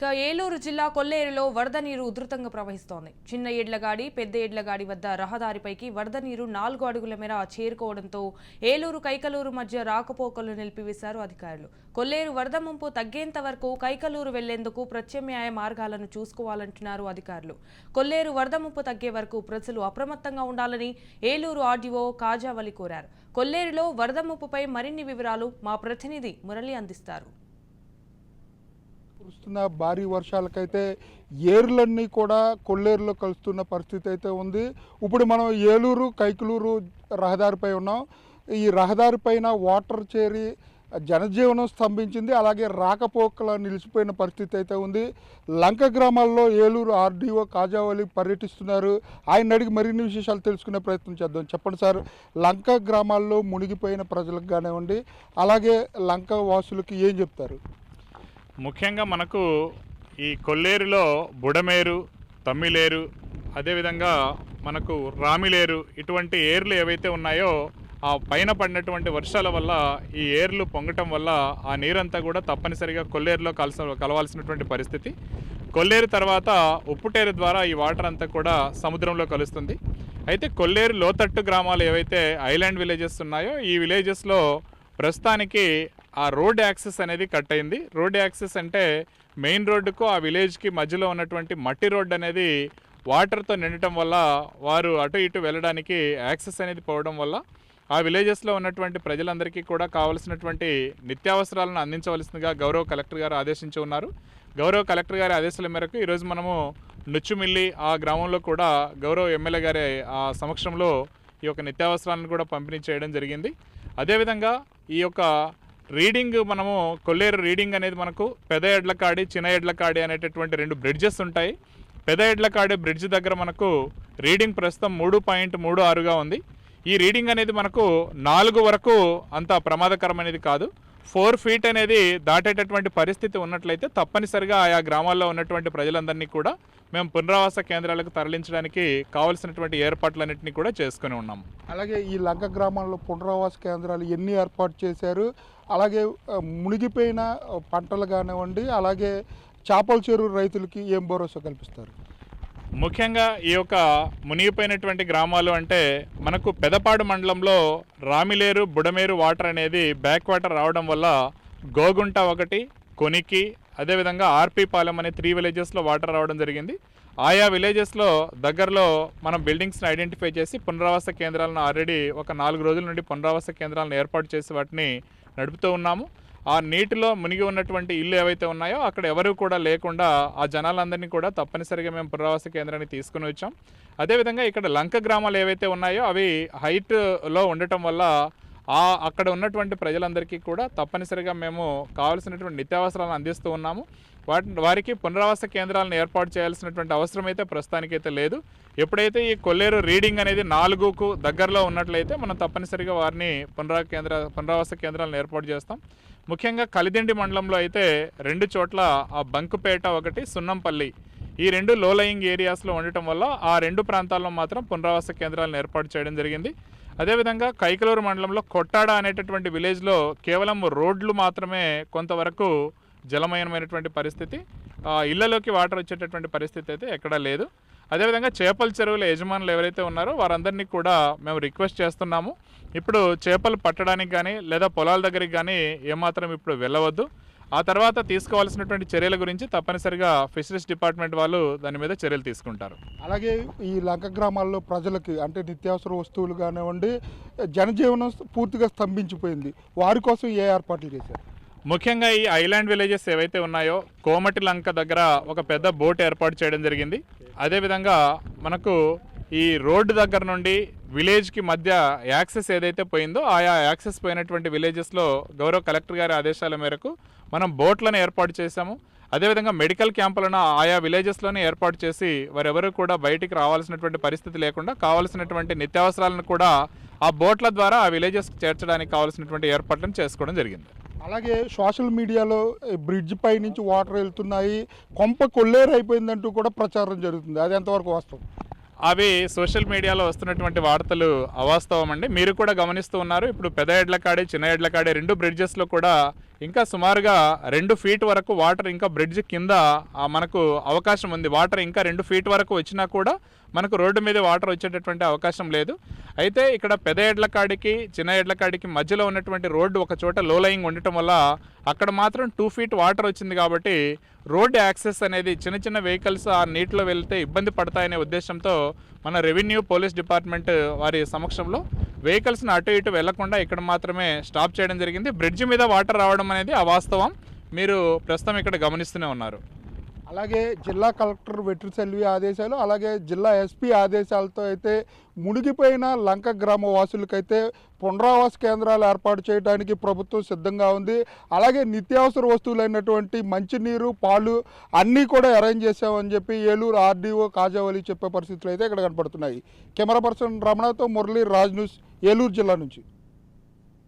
ఇక ఏలూరు జిల్లా కొల్లేరులో వరద నీరు ఉధృతంగా ప్రవహిస్తోంది. చిన్న ఏడ్లగాడి పెద్ద ఏడ్లగాడి వద్ద రహదారిపైకి వరద నీరు నాలుగు అడుగుల మేర చేరుకోవడంతో ఏలూరు కైకలూరు మధ్య రాకపోకలు నిలిపివేశారు అధికారులు. కొల్లేరు వరద ముంపు తగ్గేంత వరకు కైకలూరు వెళ్ళేందుకు ప్రత్యామ్నాయ మార్గాలను చూసుకోవాలంటున్నారు అధికారులు. కొల్లేరు వరద ముంపు తగ్గే వరకు ప్రజలు అప్రమత్తంగా ఉండాలని ఏలూరు ఆర్డీఓ కాజావలి కోరారు. కొల్లేరులో వరద ముప్పుపై మరిన్ని వివరాలు మా ప్రతినిధి మురళి అందిస్తారు. కురుస్తున్న భారీ వర్షాలకైతే ఏరులన్నీ కూడా కొల్లేరులో కలుస్తున్న పరిస్థితి అయితే ఉంది. ఇప్పుడు మనం ఏలూరు కైకలూరు రహదారిపై ఉన్నాం. ఈ రహదారి పైన వాటర్ చేరి జనజీవనం స్తంభించింది. అలాగే రాకపోకల నిలిచిపోయిన పరిస్థితి అయితే ఉంది. లంక గ్రామాల్లో ఏలూరు ఆర్డీఓ కాజావళి పర్యటిస్తున్నారు. ఆయన అడిగి మరిన్ని విశేషాలు తెలుసుకునే ప్రయత్నం చేద్దాం. చెప్పండి సార్ లంక గ్రామాల్లో మునిగిపోయిన ప్రజలకు కానివ్వండి అలాగే లంక వాసులకి ఏం చెప్తారు? ముఖ్యంగా మనకు ఈ కొల్లేరులో బుడమేరు తమ్మిలేరు అదేవిధంగా మనకు రామిలేరు ఇటువంటి ఏర్లు ఏవైతే ఉన్నాయో ఆ పైన పడినటువంటి వర్షాల వల్ల ఈ ఏర్లు పొంగటం వల్ల ఆ నీరంతా కూడా తప్పనిసరిగా కొల్లేరులో కలస కలవాల్సినటువంటి పరిస్థితి. కొల్లేరు తర్వాత ఉప్పుటేరు ద్వారా ఈ వాటర్ అంతా కూడా సముద్రంలో కలుస్తుంది. అయితే కొల్లేరు లోతట్టు గ్రామాలు ఏవైతే ఐలాండ్ విలేజెస్ ఉన్నాయో ఈ విలేజెస్లో ప్రస్తుతానికి ఆ రోడ్ యాక్సెస్ అనేది కట్ అయింది. రోడ్ యాక్సెస్ అంటే మెయిన్ రోడ్డుకు ఆ విలేజ్కి మధ్యలో ఉన్నటువంటి మట్టి రోడ్ అనేది వాటర్తో నిండటం వల్ల వారు అటు ఇటు వెళ్ళడానికి యాక్సెస్ అనేది పోవడం వల్ల ఆ విలేజెస్లో ఉన్నటువంటి ప్రజలందరికీ కూడా కావలసినటువంటి నిత్యావసరాలను అందించవలసిందిగా గౌరవ కలెక్టర్ గారు ఆదేశించి ఉన్నారు. గౌరవ కలెక్టర్ గారి ఆదేశాల మేరకు ఈరోజు మనము నుచ్చుమిల్లి ఆ గ్రామంలో కూడా గౌరవ ఎమ్మెల్యే గారి ఆ సమక్షంలో ఈ యొక్క నిత్యావసరాలను కూడా పంపిణీ చేయడం జరిగింది. అదేవిధంగా ఈ యొక్క రీడింగ్ మనము కొల్లేరు రీడింగ్ అనేది మనకు పెద ఎడ్లకాడి చిన్న ఎడ్లకాడి అనేటటువంటి రెండు బ్రిడ్జెస్ ఉంటాయి. పెద్ద ఎడ్లకాడి బ్రిడ్జ్ దగ్గర మనకు రీడింగ్ ప్రస్తుతం మూడు పాయింట్ మూడు ఆరుగా ఉంది. ఈ రీడింగ్ అనేది మనకు నాలుగు వరకు అంత ప్రమాదకరమైనది కాదు. ఫోర్ ఫీట్ అనేది దాటేటటువంటి పరిస్థితి ఉన్నట్లయితే తప్పనిసరిగా ఆయా గ్రామాల్లో ఉన్నటువంటి ప్రజలందరినీ కూడా మేము పునరావాస కేంద్రాలకు తరలించడానికి కావలసినటువంటి ఏర్పాట్లన్నింటినీ కూడా చేసుకుని ఉన్నాం. అలాగే ఈ లంక గ్రామాల్లో పునరావాస కేంద్రాలు ఎన్ని ఏర్పాటు చేశారు? అలాగే మునిగిపోయిన పంటలు కానివ్వండి అలాగే చేపల చెరువు రైతులకి ఏం భరోసా కల్పిస్తారు? ముఖ్యంగా ఈ యొక్క మునిగిపోయినటువంటి గ్రామాలు అంటే మనకు పెదపాడు మండలంలో రామిలేరు బుడమేరు వాటర్ అనేది బ్యాక్ వాటర్ రావడం వల్ల గోగుంట ఒకటి కొనికి అదేవిధంగా ఆర్పి పాలెం అనే త్రీ విలేజెస్లో వాటర్ రావడం జరిగింది. ఆయా విలేజెస్లో దగ్గరలో మనం బిల్డింగ్స్ని ఐడెంటిఫై చేసి పునరావాస కేంద్రాలను ఆల్రెడీ ఒక నాలుగు రోజుల నుండి పునరావాస కేంద్రాలను ఏర్పాటు చేసి వాటిని నడుపుతూ ఉన్నాము. ఆ నీటిలో మునిగి ఉన్నటువంటి ఇల్లు ఏవైతే ఉన్నాయో అక్కడ ఎవరు కూడా లేకుండా ఆ జనాలందరినీ కూడా తప్పనిసరిగా మేము పునరావాస కేంద్రానికి తీసుకుని వచ్చాం. అదేవిధంగా ఇక్కడ లంక గ్రామాలు ఏవైతే ఉన్నాయో అవి హైట్లో ఉండటం వల్ల ఆ అక్కడ ఉన్నటువంటి ప్రజలందరికీ కూడా తప్పనిసరిగా మేము కావలసినటువంటి నిత్యావసరాలను అందిస్తూ ఉన్నాము. వాటి వారికి పునరావాస కేంద్రాలను ఏర్పాటు చేయాల్సినటువంటి అవసరం అయితే ప్రస్తుతానికైతే లేదు. ఎప్పుడైతే ఈ కొల్లేరు రీడింగ్ అనేది నాలుగుకు దగ్గరలో ఉన్నట్లయితే మనం తప్పనిసరిగా వారిని పునరా కేంద్ర పునరావాస కేంద్రాలను ఏర్పాటు చేస్తాం. ముఖ్యంగా కలిదిండి మండలంలో అయితే రెండు చోట్ల ఆ బంకుపేట ఒకటి సున్నంపల్లి. ఈ రెండు లో లయింగ్ ఏరియాస్లో ఉండటం వల్ల ఆ రెండు ప్రాంతాల్లో మాత్రం పునరావాస కేంద్రాలను ఏర్పాటు చేయడం జరిగింది. అదేవిధంగా కైకలూరు మండలంలో కొట్టాడ అనేటటువంటి విలేజ్లో కేవలం రోడ్లు మాత్రమే కొంతవరకు జలమయనమైనటువంటి పరిస్థితి. ఆ, ఇళ్ళలోకి వాటర్ వచ్చేటటువంటి పరిస్థితి అయితే ఎక్కడా లేదు. అదేవిధంగా చేపల చెరువుల యజమానులు ఎవరైతే ఉన్నారో వారందరినీ కూడా మేము రిక్వెస్ట్ చేస్తున్నాము. ఇప్పుడు చేపలు పట్టడానికి కానీ లేదా పొలాల దగ్గరికి కానీ ఏమాత్రం ఇప్పుడు వెళ్ళవద్దు. ఆ తర్వాత తీసుకోవాల్సినటువంటి చర్యల గురించి తప్పనిసరిగా ఫిషరీస్ డిపార్ట్మెంట్ వాళ్ళు దాని మీద చర్యలు తీసుకుంటారు. అలాగే ఈ లంక గ్రామాల్లో ప్రజలకి అంటే నిత్యావసర వస్తువులు కానివ్వండి జనజీవనం పూర్తిగా స్తంభించిపోయింది. వారి కోసం ఏ ఏర్పాట్లు చేశారు? ముఖ్యంగా ఈ ఐలాండ్ విలేజెస్ ఏవైతే ఉన్నాయో కోమటి లంక దగ్గర ఒక పెద్ద బోట్ ఏర్పాటు చేయడం జరిగింది. అదేవిధంగా మనకు ఈ రోడ్డు దగ్గర నుండి విలేజ్కి మధ్య యాక్సెస్ ఏదైతే పోయిందో ఆయా యాక్సెస్ పోయినటువంటి విలేజెస్లో గౌరవ కలెక్టర్ గారి ఆదేశాల మేరకు మనం బోట్లను ఏర్పాటు చేశాము. అదేవిధంగా మెడికల్ క్యాంపులను ఆయా విలేజెస్లోనే ఏర్పాటు చేసి వారెవరూ కూడా బయటికి రావాల్సినటువంటి పరిస్థితి లేకుండా కావాల్సినటువంటి నిత్యావసరాలను కూడా ఆ బోట్ల ద్వారా ఆ విలేజెస్కి చేర్చడానికి కావాల్సినటువంటి ఏర్పాట్లను చేసుకోవడం జరిగింది. అలాగే సోషల్ మీడియాలో బ్రిడ్జ్ పై నుంచి వాటర్ వెళ్తున్నాయి కొంప కొల్లేరు అయిపోయిందంటూ కూడా ప్రచారం జరుగుతుంది. అది ఎంతవరకు వాస్తవం? అవి సోషల్ మీడియాలో వస్తున్నటువంటి వార్తలు అవాస్తవం అండి. మీరు కూడా గమనిస్తూ ఉన్నారు. ఇప్పుడు పెద్ద ఎడ్ల కాడే చిన్న ఎడ్ల కాడే రెండు బ్రిడ్జెస్లో కూడా ఇంకా సుమారుగా రెండు ఫీట్ వరకు వాటర్ ఇంకా బ్రిడ్జ్ కింద మనకు అవకాశం ఉంది. వాటర్ ఇంకా రెండు ఫీట్ వరకు వచ్చినా కూడా మనకు రోడ్డు మీద వాటర్ వచ్చేటటువంటి అవకాశం లేదు. అయితే ఇక్కడ పెద్ద ఎడ్ల కాడికి చిన్న ఎడ్ల కాడికి మధ్యలో ఉన్నటువంటి రోడ్డు ఒక చోట లోలయింగ్ ఉండటం వల్ల అక్కడ మాత్రం టూ ఫీట్ వాటర్ వచ్చింది కాబట్టి రోడ్డు యాక్సెస్ అనేది చిన్న చిన్న వెహికల్స్ ఆ నీటిలో వెళ్తే ఇబ్బంది పడతాయనే ఉద్దేశంతో మన రెవెన్యూ పోలీస్ డిపార్ట్మెంట్ వారి సమక్షంలో వెహికల్స్ని అటు ఇటు వెళ్ళకుండా ఇక్కడ మాత్రమే స్టాప్ చేయడం జరిగింది. బ్రిడ్జ్ మీద వాటర్ రావడం అనేది అవాస్తవం. మీరు ప్రస్తుతం ఇక్కడ గమనిస్తూనే ఉన్నారు. అలాగే జిల్లా కలెక్టర్ వెట్రి సెల్వి ఆదేశాలు అలాగే జిల్లా ఎస్పీ ఆదేశాలతో అయితే మునిగిపోయిన లంక గ్రామ వాసులకైతే పునరావాస కేంద్రాలు ఏర్పాటు చేయడానికి ప్రభుత్వం సిద్ధంగా ఉంది. అలాగే నిత్యావసర వస్తువులైనటువంటి మంచినీరు పాలు అన్నీ కూడా అరేంజ్ చేశామని చెప్పి ఏలూరు ఆర్డీఓ కాజావలి చెప్పే పరిస్థితులు అయితే ఇక్కడ కనపడుతున్నాయి. కెమెరా పర్సన్ రమణతో మురళీ రాజ్ న్యూస్ ఏలూరు జిల్లా నుంచి.